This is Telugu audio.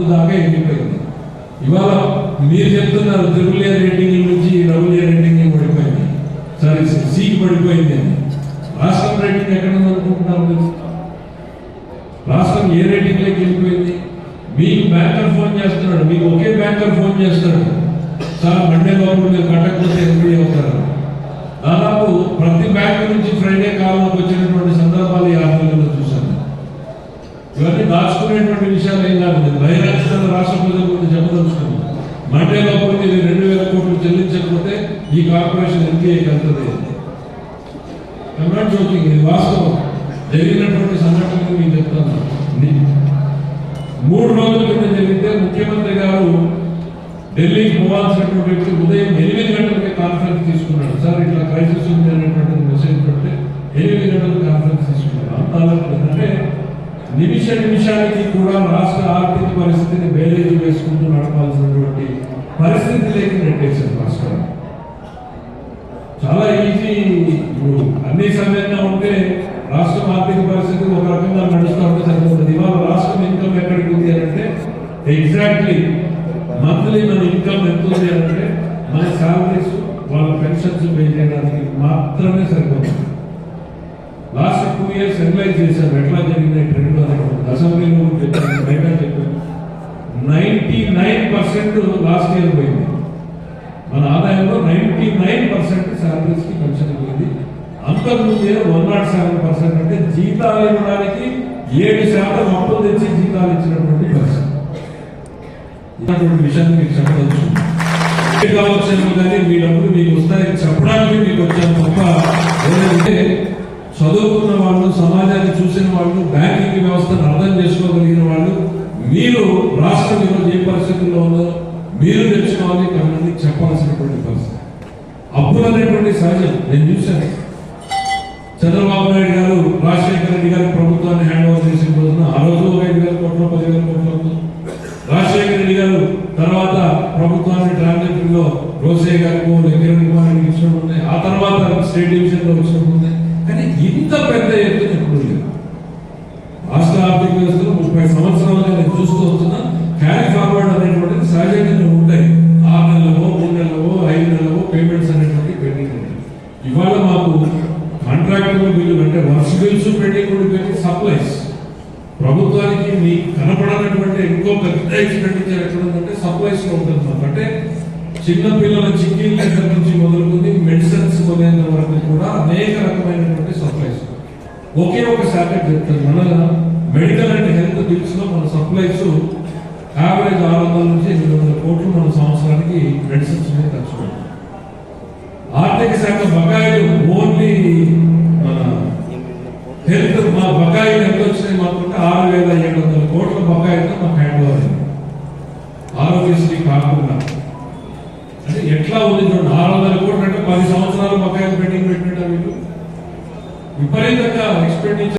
ముందు దాకా ఎండిపోయింది. ఇవాళ మీరు చెప్తున్నారు త్రిపుల్ రేటింగ్ నుంచి డబుల్ ఏ రేటింగ్ పడిపోయింది. సరే సికి పడిపోయింది అని. రాష్ట్రం రేటింగ్ ఎక్కడ ఉంది అనుకుంటున్నారు రాష్ట్రం ఏ రేటింగ్లోకి వెళ్ళిపోయింది? మీకు బ్యాంకర్ ఫోన్ చేస్తున్నాడు. మీకు ఒకే బ్యాంకర్ ఫోన్ చేస్తున్నాడు. సార్ మండే లోపల మీరు కట్టకపోతే ఎంపీ అవుతారు. దాదాపు ప్రతి బ్యాంక్ నుంచి ఫ్రైడే కాలంలోకి వచ్చినటువంటి సందర్భాలు ఈ ఆరు నెలల్లో చూశాను ఇవన్నీ దాచుకునేటువంటి విషయాలు ఏం కాదు నేను బహిరంగ రాష్ట్ర ప్రజల గురించి చెప్పదలుచుకున్నాను మండే లోపల మీరు రెండు వేల కోట్లు చెల్లించకపోతే ఈ కార్పొరేషన్ ఎన్టీఏకి వెళ్తుంది. నాట్ జోకింగ్ ఇది వాస్తవం. జరిగినటువంటి సంఘటనలు మీకు చెప్తాను. మూడు రోజుల క్రితం జరిగితే ముఖ్యమంత్రి గారు ఢిల్లీకి పోవాల్సినటువంటి వ్యక్తి ఉదయం ఎనిమిది గంటలకి కాన్ఫరెన్స్ తీసుకున్నాడు. సార్ ఇట్లా క్రైసిస్ ఉంది అనేటువంటి మెసేజ్ పెడితే ఎనిమిది గంటలకు కాన్ఫరెన్స్ తీసుకున్నాడు. అంతా ఆలోచన నిమిష నిమిషానికి కూడా రాష్ట్ర ఆర్థిక పరిస్థితిని బేరేజ్ వేసుకుంటూ నడపాల్సినటువంటి పరిస్థితి లేక నెట్టేశారు రాష్ట్రం. చాలా ఈజీ ఇప్పుడు అన్ని సమయంగా ఉంటే రాష్ట్రం ఆర్థిక పరిస్థితి ఒక రకంగా నడుస్తూ ఉంటే సరిపోతుంది. ఇవాళ రాష్ట్రం ఇన్కమ్ ఎక్కడికి ఉంది అంటే ఎగ్జాక్ట్లీ మంత్లీ మన ఇన్కమ్ ఎంత ఉంది అంటే మన శాలరీస్ వాళ్ళ పెన్షన్స్ పే చేయడానికి మాత్రమే సరిపోతుంది. లాస్ట్ టూ ఇయర్స్ ఎనలైజ్ చేశారు. ఎట్లా జరిగిన ట్రెండ్ అసెంబ్లీలో చెప్పాను బయట చెప్పాను ninety nine percent last year పోయింది. మన ఆదాయంలో నైంటీ నైన్ పర్సెంట్ శాలరీస్కి పెన్షన్ పోయింది. అంతకుముందే వన్ నాట్ సెవెన్ పర్సెంట్ అంటే జీతాలు ఇవ్వడానికి ఏడు శాతం అప్పులు తెచ్చి జీతాలు ఇచ్చినటువంటి పరిస్థితి ఇలాంటి విషయాన్ని మీకు చెప్పవచ్చు. కావచ్చు కానీ మీ డబ్బులు మీకు వస్తాయని చెప్పడానికి మీకు వచ్చాను తప్ప ఏదంటే చదువుకున్న వాళ్ళు సమాజాన్ని చూసి వాళ్ళు బ్యాంకింగ్ వ్యవస్థను అర్థం చేసుకోగలిగిన వాళ్ళు మీరు రాష్ట్రం ఈరోజు ఏ పరిస్థితుల్లో ఉందో మీరు తెచ్చుకోవాలి కొంతమందికి చెప్పాల్సినటువంటి పరిస్థితి. అప్పులు అనేటువంటి సహజం నేను చూశాను. చంద్రబాబు నాయుడు గారు రాజశేఖర రెడ్డి గారు ప్రభుత్వాన్ని హ్యాండ్ ఓవర్ చేసిన రోజున ఆ రోజు ఒక ఐదు వేల కోట్లు పదివేల కోట్లు రాజశేఖర రెడ్డి గారు తర్వాత ప్రభుత్వాన్ని ట్రాన్స్జెక్టర్ రోసే గారికి వెంకయ్య కుమార్ ఇచ్చినట్టు ఉన్నాయి ఆ తర్వాత స్టేట్ డివిజన్లో వచ్చినప్పుడు ఉన్నాయి కానీ ఇంత పెద్ద ఎత్తున ఎప్పుడు లేదు. రాష్ట్ర ఆర్థిక వ్యవస్థ ఇవాళ మాకు కాంట్రాక్టర్లు బిల్లు అంటే వర్ష బిల్స్ పెండింగ్ పెట్టి సప్లైస్. ప్రభుత్వానికి మీకు కనపడనటువంటి ఇంకో పెద్ద ఎక్స్పెండిచర్ ఎక్కడ ఉందంటే సప్లైస్ ఉంటుంది మాకు. అంటే చిన్న పిల్లల చిక్కీల దగ్గర నుంచి మొదలుకొని మెడిసిన్స్ కొనేంత వరకు కూడా అనేక రకమైనటువంటి సప్లైస్. ఒకే ఒక శాఖ చెప్తాను. మన మెడికల్ అండ్ హెల్త్ బిల్స్లో మన సప్లైస్ యావరేజ్ ఆరు వందల నుంచి ఎనిమిది వందల కోట్లు మన సంవత్సరానికి మెడిసిన్స్ మీద ఖర్చు ఆర్థిక శాఖ బకాయిలు ఓన్లీ మన హెల్త్ మా బకాయిలు ఎంత వచ్చినాయి మాకుంటే ఆరు వేల ఏడు వందల కోట్ల బకాయిలతో మాకు హ్యాండ్ ఓవర్ అయింది ఆరోగ్యశ్రీ కాకుండా అంటే ఎట్లా ఉంది చూడండి ఆరు వందల కోట్లు అంటే పది సంవత్సరాలు బకాయిలు పెండింగ్ పెట్టినట్టు వీళ్ళు. విపరీతంగా ఎక్స్పెండిచర్